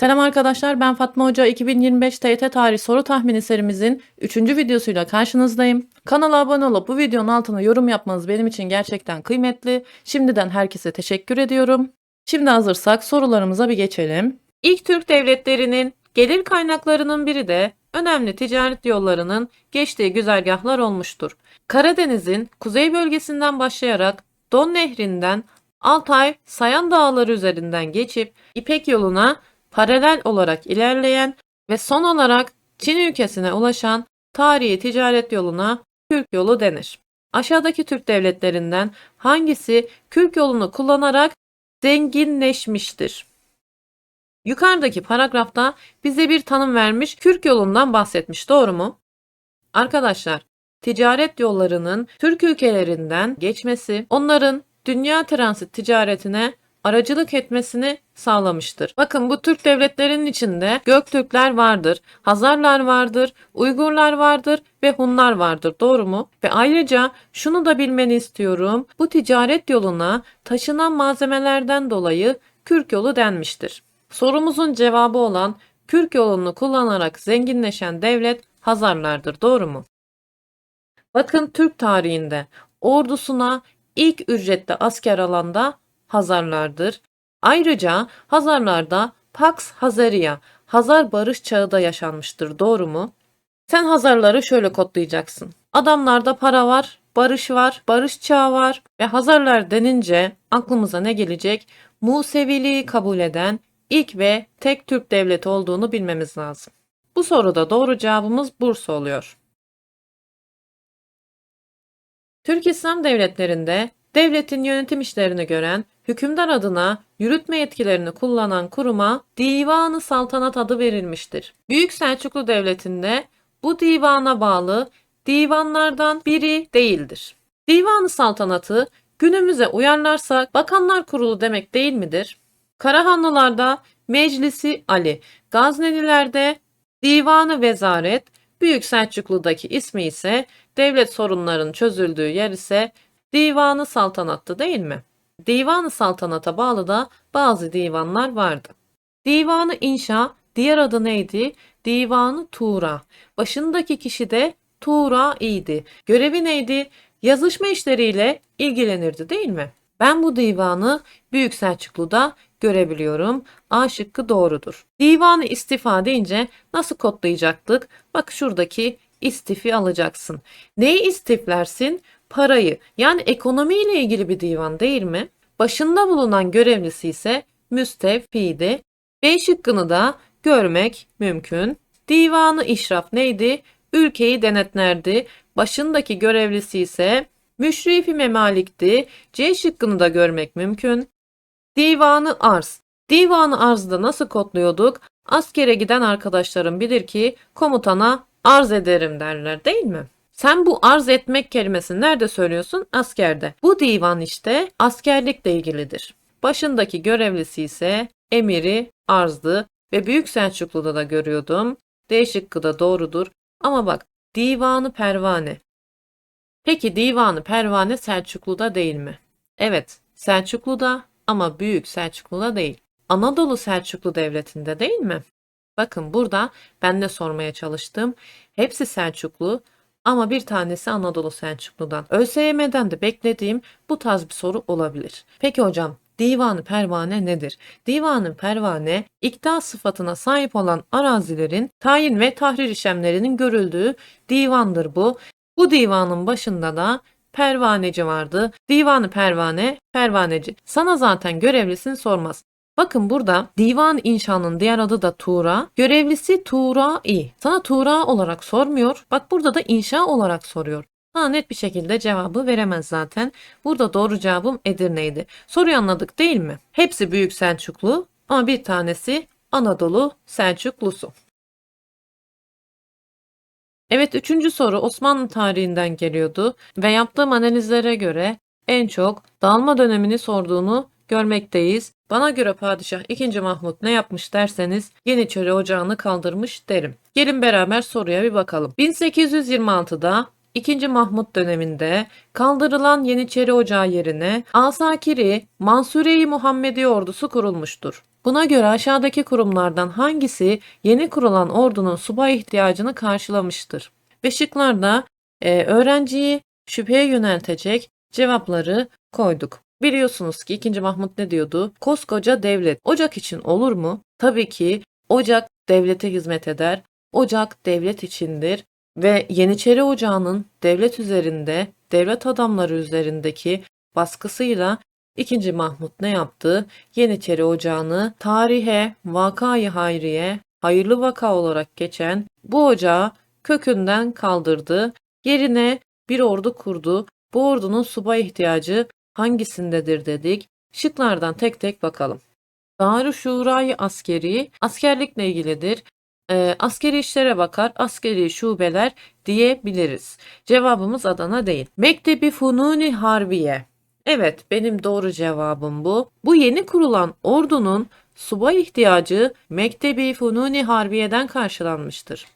Selam arkadaşlar ben Fatma Hoca 2025 TYT Tarih Soru Tahmini serimizin 3. videosuyla karşınızdayım. Kanala abone olup bu videonun altına yorum yapmanız benim için gerçekten kıymetli. Şimdiden herkese teşekkür ediyorum. Şimdi hazırsak sorularımıza bir geçelim. İlk Türk devletlerinin gelir kaynaklarının biri de önemli ticaret yollarının geçtiği güzergahlar olmuştur. Karadeniz'in kuzey bölgesinden başlayarak Don Nehri'nden Altay, Sayan Dağları üzerinden geçip İpek yoluna paralel olarak ilerleyen ve son olarak Çin ülkesine ulaşan tarihi ticaret yoluna Kürk yolu denir. Aşağıdaki Türk devletlerinden hangisi Kürk yolunu kullanarak zenginleşmiştir? Yukarıdaki paragrafta bize bir tanım vermiş Kürk yolundan bahsetmiş doğru mu? Arkadaşlar ticaret yollarının Türk ülkelerinden geçmesi onların dünya transit ticaretine aracılık etmesini sağlamıştır. Bakın bu Türk devletlerinin içinde Göktürkler vardır, Hazarlar vardır, Uygurlar vardır ve Hunlar vardır. Doğru mu? Ve ayrıca şunu da bilmeni istiyorum. Bu ticaret yoluna taşınan malzemelerden dolayı Kürk yolu denmiştir. Sorumuzun cevabı olan Kürk yolunu kullanarak zenginleşen devlet Hazarlardır. Doğru mu? Bakın Türk tarihinde ordusuna ilk ücretli asker alanda Hazarlardır. Ayrıca Hazarlarda Pax Hazariya, Hazar barış çağı da yaşanmıştır. Doğru mu? Sen Hazarları şöyle kodlayacaksın. Adamlarda para var, barış var, barış çağı var ve Hazarlar denince aklımıza ne gelecek? Museviliği kabul eden ilk ve tek Türk devleti olduğunu bilmemiz lazım. Bu soruda doğru cevabımız Bursa oluyor. Türk İslam devletlerinde devletin yönetim işlerini gören, hükümdar adına yürütme yetkilerini kullanan kuruma Divanı Saltanat adı verilmiştir. Büyük Selçuklu Devleti'nde bu divana bağlı divanlardan biri değildir. Divanı Saltanatı günümüze uyarlarsak Bakanlar Kurulu demek değil midir? Karahanlılarda Meclisi Ali, Gaznelilerde Divanı Vezaret, Büyük Selçuklu'daki ismi ise devlet sorunlarının çözüldüğü yer ise Divanı Saltanat'tı değil mi? Divanı Saltanat'a bağlı da bazı divanlar vardı. Divanı İnşa diğer adı neydi? Divanı Tuğra. Başındaki kişi de Tuğra idi. Görevi neydi? Yazışma işleriyle ilgilenirdi değil mi? Ben bu divanı Büyük Selçuklu'da görebiliyorum. A şıkkı doğrudur. Divanı istifa deyince nasıl kodlayacaktık? Bak şuradaki istifi alacaksın. Neyi istiflersin? Parayı. Yani ekonomiyle ilgili bir divan değil mi? Başında bulunan görevlisi ise müstevfiydi. B şıkkını da görmek mümkün. Divanı işraf neydi? Ülkeyi denetlerdi. Başındaki görevlisi ise müşrifi memalikti. C şıkkını da görmek mümkün. Divanı arz. Divanı arzda nasıl kodluyorduk? Askere giden arkadaşlarım bilir ki komutana arz ederim derler değil mi? Sen bu arz etmek kelimesini nerede söylüyorsun? Askerde. Bu divan işte askerlikle ilgilidir. Başındaki görevlisi ise emiri arzdı ve Büyük Selçuklu'da da görüyordum. D şıkkı da doğrudur. Ama bak divanı pervane. Peki divanı pervane Selçuklu'da değil mi? Evet Selçuklu'da ama Büyük Selçuklu'da değil. Anadolu Selçuklu Devleti'nde değil mi? Bakın burada ben de sormaya çalıştım. Hepsi Selçuklu ama bir tanesi Anadolu Selçuklu'dan. ÖSYM'den de beklediğim bu tarz bir soru olabilir. Peki hocam Divanı pervane nedir? Divanı pervane, iktidar sıfatına sahip olan arazilerin tayin ve tahrir işlemlerinin görüldüğü divandır bu. Bu divanın başında da pervaneci vardı. Divanı pervane, pervaneci. Sana zaten görevlisin sormaz. Bakın burada divan inşanın diğer adı da Tuğra. Görevlisi Tuğra-i. Sana Tuğra olarak sormuyor. Bak burada da inşa olarak soruyor. Ha net bir şekilde cevabı veremez zaten. Burada doğru cevabım Edirne'ydi. Soruyu anladık değil mi? Hepsi Büyük Selçuklu ama bir tanesi Anadolu Selçuklusu. Evet üçüncü soru Osmanlı tarihinden geliyordu ve yaptığım analizlere göre en çok dağılma dönemini sorduğunu görmekteyiz. Bana göre padişah 2. Mahmut ne yapmış derseniz Yeniçeri Ocağı'nı kaldırmış derim. Gelin beraber soruya bir bakalım. 1826'da 2. Mahmut döneminde kaldırılan Yeniçeri Ocağı yerine Asakiri Mansure-i Muhammedi ordusu kurulmuştur. Buna göre aşağıdaki kurumlardan hangisi yeni kurulan ordunun subay ihtiyacını karşılamıştır? Ve şıklarda e, öğrenciyi şüpheye yöneltecek cevapları koyduk. Biliyorsunuz ki 2. Mahmut ne diyordu? Koskoca devlet ocak için olur mu? Tabii ki ocak devlete hizmet eder. Ocak devlet içindir ve Yeniçeri Ocağı'nın devlet üzerinde, devlet adamları üzerindeki baskısıyla 2. Mahmut ne yaptı? Yeniçeri Ocağı'nı tarihe, vakayı hayriye, hayırlı vaka olarak geçen bu ocağı kökünden kaldırdı. Yerine bir ordu kurdu. Bu ordunun subay ihtiyacı hangisindedir dedik. Şıklardan tek tek bakalım. Darüşşurayı askeri askerlikle ilgilidir. Ee, askeri işlere bakar, askeri şubeler diyebiliriz. Cevabımız Adana değil. Mektebi Fununi Harbiye. Evet, benim doğru cevabım bu. Bu yeni kurulan ordunun subay ihtiyacı Mektebi Fununi Harbiye'den karşılanmıştır.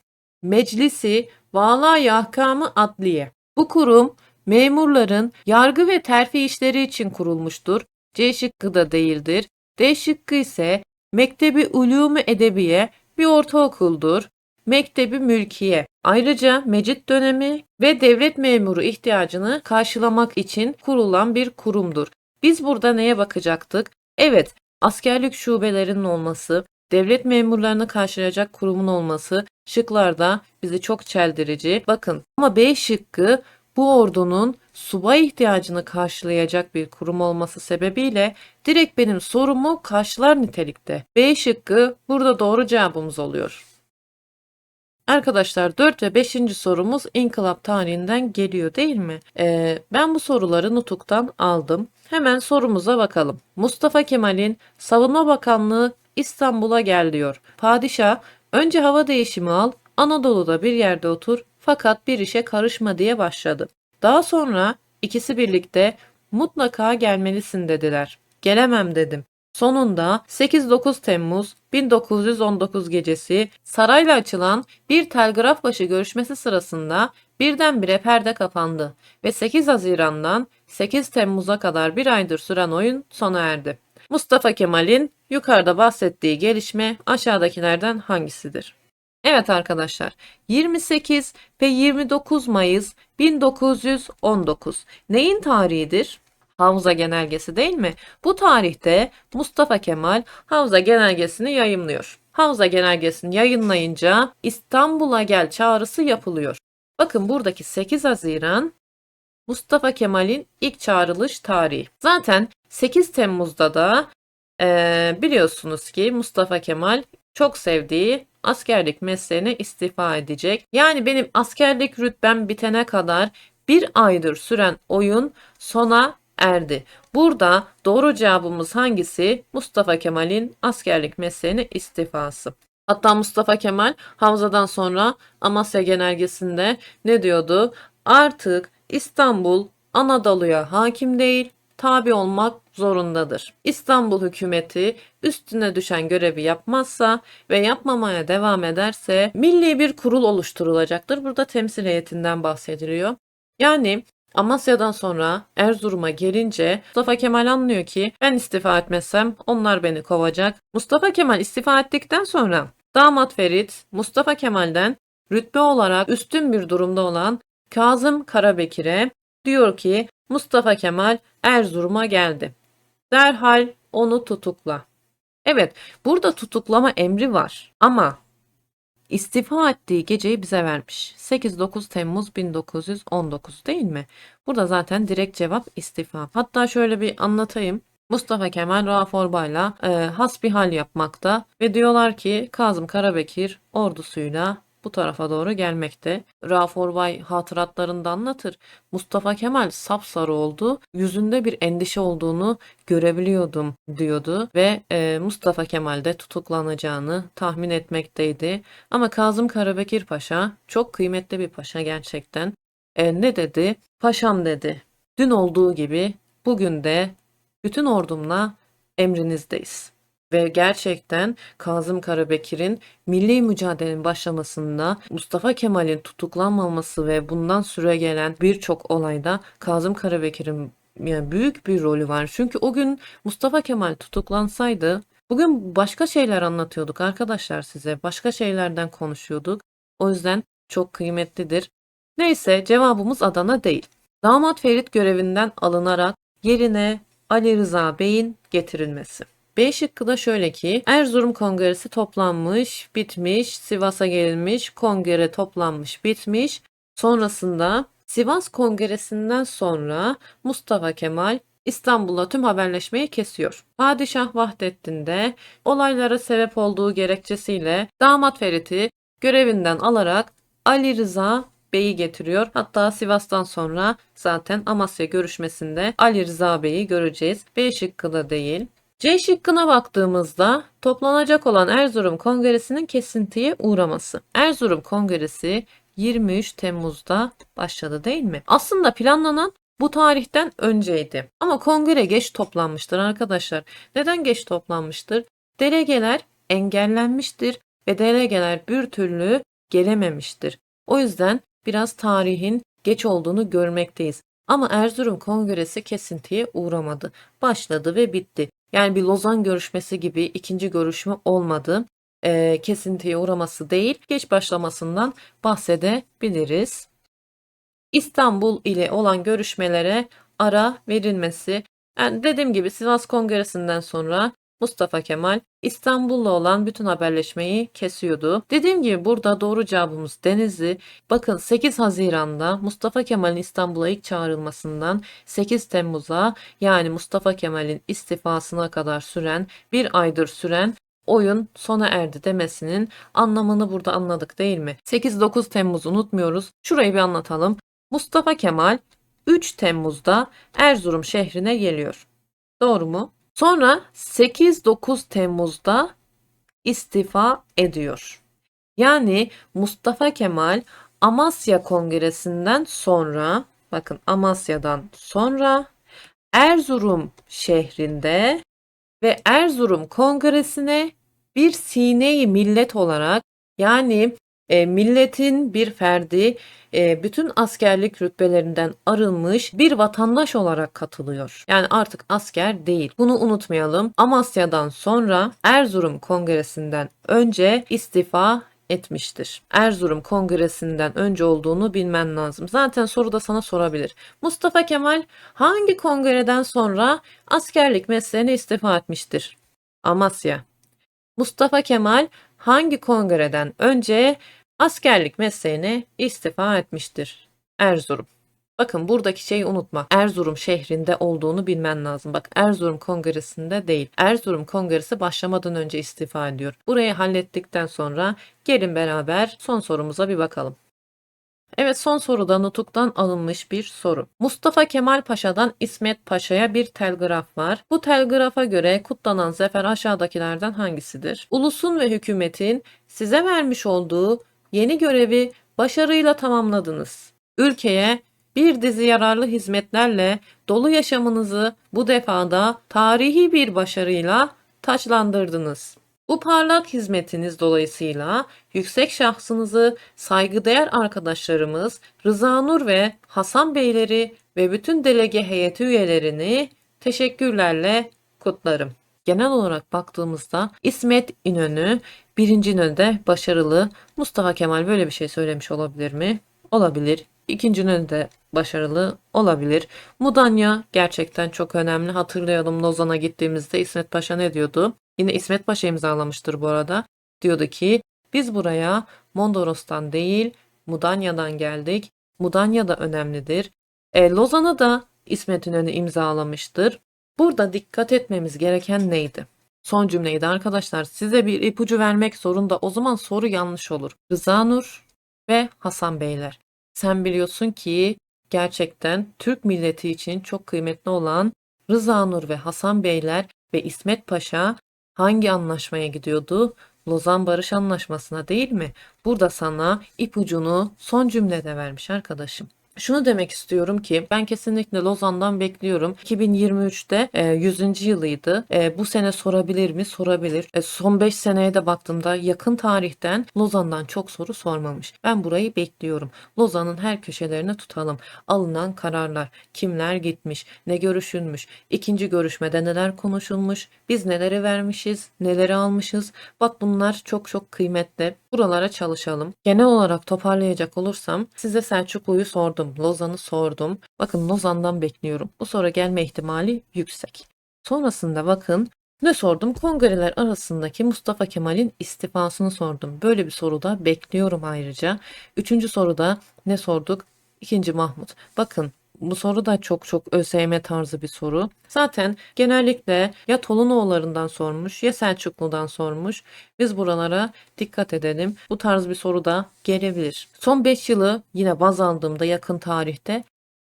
Meclisi Valay Ahkamı Adliye. Bu kurum memurların yargı ve terfi işleri için kurulmuştur. C şıkkı da değildir. D şıkkı ise Mektebi Ulûmu Edebiye bir ortaokuldur. Mektebi Mülkiye. Ayrıca mecit dönemi ve devlet memuru ihtiyacını karşılamak için kurulan bir kurumdur. Biz burada neye bakacaktık? Evet, askerlik şubelerinin olması, devlet memurlarını karşılayacak kurumun olması şıklarda bizi çok çeldirici. Bakın ama B şıkkı bu ordunun subay ihtiyacını karşılayacak bir kurum olması sebebiyle direkt benim sorumu karşılar nitelikte. B şıkkı burada doğru cevabımız oluyor. Arkadaşlar 4 ve 5. sorumuz inkılap tarihinden geliyor değil mi? Ee, ben bu soruları Nutuk'tan aldım. Hemen sorumuza bakalım. Mustafa Kemal'in Savunma Bakanlığı İstanbul'a gel diyor. Padişah önce hava değişimi al, Anadolu'da bir yerde otur fakat bir işe karışma diye başladı. Daha sonra ikisi birlikte mutlaka gelmelisin dediler. Gelemem dedim. Sonunda 8-9 Temmuz 1919 gecesi sarayla açılan bir telgrafbaşı görüşmesi sırasında birdenbire perde kapandı ve 8 Haziran'dan 8 Temmuz'a kadar bir aydır süren oyun sona erdi. Mustafa Kemal'in yukarıda bahsettiği gelişme aşağıdakilerden hangisidir? Evet arkadaşlar 28 ve 29 Mayıs 1919 neyin tarihidir? Havza Genelgesi değil mi? Bu tarihte Mustafa Kemal Havza Genelgesini yayımlıyor. Havza Genelgesini yayınlayınca İstanbul'a gel çağrısı yapılıyor. Bakın buradaki 8 Haziran Mustafa Kemal'in ilk çağrılış tarihi. Zaten 8 Temmuz'da da eee, biliyorsunuz ki Mustafa Kemal çok sevdiği askerlik mesleğine istifa edecek. Yani benim askerlik rütbem bitene kadar bir aydır süren oyun sona erdi. Burada doğru cevabımız hangisi? Mustafa Kemal'in askerlik mesleğine istifası. Hatta Mustafa Kemal Havza'dan sonra Amasya Genelgesi'nde ne diyordu? Artık İstanbul Anadolu'ya hakim değil, tabi olmak zorundadır. İstanbul hükümeti üstüne düşen görevi yapmazsa ve yapmamaya devam ederse milli bir kurul oluşturulacaktır. Burada temsil heyetinden bahsediliyor. Yani Amasya'dan sonra Erzurum'a gelince Mustafa Kemal anlıyor ki ben istifa etmezsem onlar beni kovacak. Mustafa Kemal istifa ettikten sonra damat Ferit Mustafa Kemal'den rütbe olarak üstün bir durumda olan Kazım Karabekir'e diyor ki Mustafa Kemal Erzurum'a geldi. Derhal onu tutukla. Evet, burada tutuklama emri var ama istifa ettiği geceyi bize vermiş. 8-9 Temmuz 1919 değil mi? Burada zaten direkt cevap istifa. Hatta şöyle bir anlatayım. Mustafa Kemal Rauf Orbay'la e, hasbihal yapmakta ve diyorlar ki Kazım Karabekir ordusuyla bu tarafa doğru gelmekte. Rauf Orbay hatıratlarında anlatır. Mustafa Kemal sapsarı oldu. Yüzünde bir endişe olduğunu görebiliyordum diyordu ve e, Mustafa Kemal de tutuklanacağını tahmin etmekteydi. Ama Kazım Karabekir Paşa çok kıymetli bir paşa gerçekten. E, ne dedi? Paşam dedi. Dün olduğu gibi bugün de bütün ordumla emrinizdeyiz. Ve gerçekten Kazım Karabekir'in milli mücadelenin başlamasında Mustafa Kemal'in tutuklanmaması ve bundan süre gelen birçok olayda Kazım Karabekir'in yani büyük bir rolü var. Çünkü o gün Mustafa Kemal tutuklansaydı Bugün başka şeyler anlatıyorduk arkadaşlar size. Başka şeylerden konuşuyorduk. O yüzden çok kıymetlidir. Neyse cevabımız Adana değil. Damat Ferit görevinden alınarak yerine Ali Rıza Bey'in getirilmesi. B şıkkı da şöyle ki Erzurum Kongresi toplanmış, bitmiş, Sivas'a gelinmiş, kongre toplanmış, bitmiş. Sonrasında Sivas Kongresi'nden sonra Mustafa Kemal İstanbul'la tüm haberleşmeyi kesiyor. Padişah Vahdettin de olaylara sebep olduğu gerekçesiyle damat Ferit'i görevinden alarak Ali Rıza Bey'i getiriyor. Hatta Sivas'tan sonra zaten Amasya görüşmesinde Ali Rıza Bey'i göreceğiz. B şıkkı da değil. C şıkkına baktığımızda toplanacak olan Erzurum Kongresi'nin kesintiye uğraması. Erzurum Kongresi 23 Temmuz'da başladı değil mi? Aslında planlanan bu tarihten önceydi. Ama kongre geç toplanmıştır arkadaşlar. Neden geç toplanmıştır? Delegeler engellenmiştir ve delegeler bir türlü gelememiştir. O yüzden biraz tarihin geç olduğunu görmekteyiz. Ama Erzurum Kongresi kesintiye uğramadı. Başladı ve bitti. Yani bir Lozan görüşmesi gibi ikinci görüşme olmadı. Ee, kesintiye uğraması değil, geç başlamasından bahsedebiliriz. İstanbul ile olan görüşmelere ara verilmesi. Yani dediğim gibi Sivas Kongresi'nden sonra Mustafa Kemal İstanbul'la olan bütün haberleşmeyi kesiyordu. Dediğim gibi burada doğru cevabımız Denizli. Bakın 8 Haziran'da Mustafa Kemal'in İstanbul'a ilk çağrılmasından 8 Temmuz'a yani Mustafa Kemal'in istifasına kadar süren bir aydır süren oyun sona erdi demesinin anlamını burada anladık değil mi? 8-9 Temmuz'u unutmuyoruz. Şurayı bir anlatalım. Mustafa Kemal 3 Temmuz'da Erzurum şehrine geliyor. Doğru mu? Sonra 8-9 Temmuz'da istifa ediyor. Yani Mustafa Kemal Amasya Kongresi'nden sonra bakın Amasya'dan sonra Erzurum şehrinde ve Erzurum Kongresi'ne bir sineyi millet olarak yani e, milletin bir ferdi e, bütün askerlik rütbelerinden arınmış bir vatandaş olarak katılıyor. Yani artık asker değil. Bunu unutmayalım. Amasya'dan sonra Erzurum Kongresi'nden önce istifa etmiştir. Erzurum Kongresi'nden önce olduğunu bilmen lazım. Zaten soruda sana sorabilir. Mustafa Kemal hangi kongreden sonra askerlik mesleğine istifa etmiştir? Amasya. Mustafa Kemal hangi kongreden önce askerlik mesleğine istifa etmiştir? Erzurum. Bakın buradaki şeyi unutma. Erzurum şehrinde olduğunu bilmen lazım. Bak Erzurum Kongresi'nde değil. Erzurum Kongresi başlamadan önce istifa ediyor. Burayı hallettikten sonra gelin beraber son sorumuza bir bakalım. Evet son soruda Nutuk'tan alınmış bir soru. Mustafa Kemal Paşa'dan İsmet Paşa'ya bir telgraf var. Bu telgrafa göre kutlanan zafer aşağıdakilerden hangisidir? Ulusun ve hükümetin size vermiş olduğu yeni görevi başarıyla tamamladınız. Ülkeye bir dizi yararlı hizmetlerle dolu yaşamınızı bu defada tarihi bir başarıyla taçlandırdınız. Bu parlak hizmetiniz dolayısıyla yüksek şahsınızı saygıdeğer arkadaşlarımız Rıza Nur ve Hasan Beyleri ve bütün delege heyeti üyelerini teşekkürlerle kutlarım. Genel olarak baktığımızda İsmet İnönü birinci İnönü'de başarılı. Mustafa Kemal böyle bir şey söylemiş olabilir mi? Olabilir. İkinci İnönü'de başarılı olabilir. Mudanya gerçekten çok önemli. Hatırlayalım Lozan'a gittiğimizde İsmet Paşa ne diyordu? Yine İsmet Paşa imzalamıştır bu arada. Diyordu ki biz buraya Mondros'tan değil Mudanya'dan geldik. Mudanya da önemlidir. E, Lozan'ı da İsmet İnönü imzalamıştır. Burada dikkat etmemiz gereken neydi? Son cümleydi arkadaşlar. Size bir ipucu vermek zorunda. O zaman soru yanlış olur. Rıza Nur ve Hasan Beyler. Sen biliyorsun ki gerçekten Türk milleti için çok kıymetli olan Rıza Nur ve Hasan Beyler ve İsmet Paşa hangi anlaşmaya gidiyordu? Lozan Barış Anlaşması'na değil mi? Burada sana ipucunu son cümlede vermiş arkadaşım. Şunu demek istiyorum ki ben kesinlikle Lozan'dan bekliyorum. 2023'te e, 100. yılıydı. E, bu sene sorabilir mi? Sorabilir. E, son 5 seneye de baktığımda yakın tarihten Lozan'dan çok soru sormamış. Ben burayı bekliyorum. Lozan'ın her köşelerine tutalım. Alınan kararlar, kimler gitmiş, ne görüşülmüş, ikinci görüşmede neler konuşulmuş, biz neleri vermişiz, neleri almışız. Bak bunlar çok çok kıymetli. Buralara çalışalım. Genel olarak toparlayacak olursam size Selçuklu'yu sordum, Lozan'ı sordum. Bakın Lozan'dan bekliyorum. Bu soru gelme ihtimali yüksek. Sonrasında bakın ne sordum? Kongreler arasındaki Mustafa Kemal'in istifasını sordum. Böyle bir soruda bekliyorum ayrıca. Üçüncü soruda ne sorduk? İkinci Mahmut. Bakın bu soru da çok çok ÖSYM tarzı bir soru. Zaten genellikle ya Tolunoğullarından sormuş ya Selçuklu'dan sormuş. Biz buralara dikkat edelim. Bu tarz bir soru da gelebilir. Son 5 yılı yine baz aldığımda yakın tarihte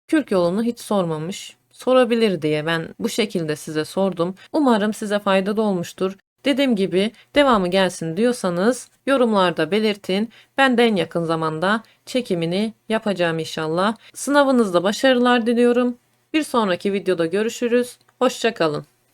Kürk yolunu hiç sormamış. Sorabilir diye ben bu şekilde size sordum. Umarım size faydalı olmuştur. Dediğim gibi devamı gelsin diyorsanız yorumlarda belirtin. Ben de en yakın zamanda çekimini yapacağım inşallah. Sınavınızda başarılar diliyorum. Bir sonraki videoda görüşürüz. Hoşçakalın.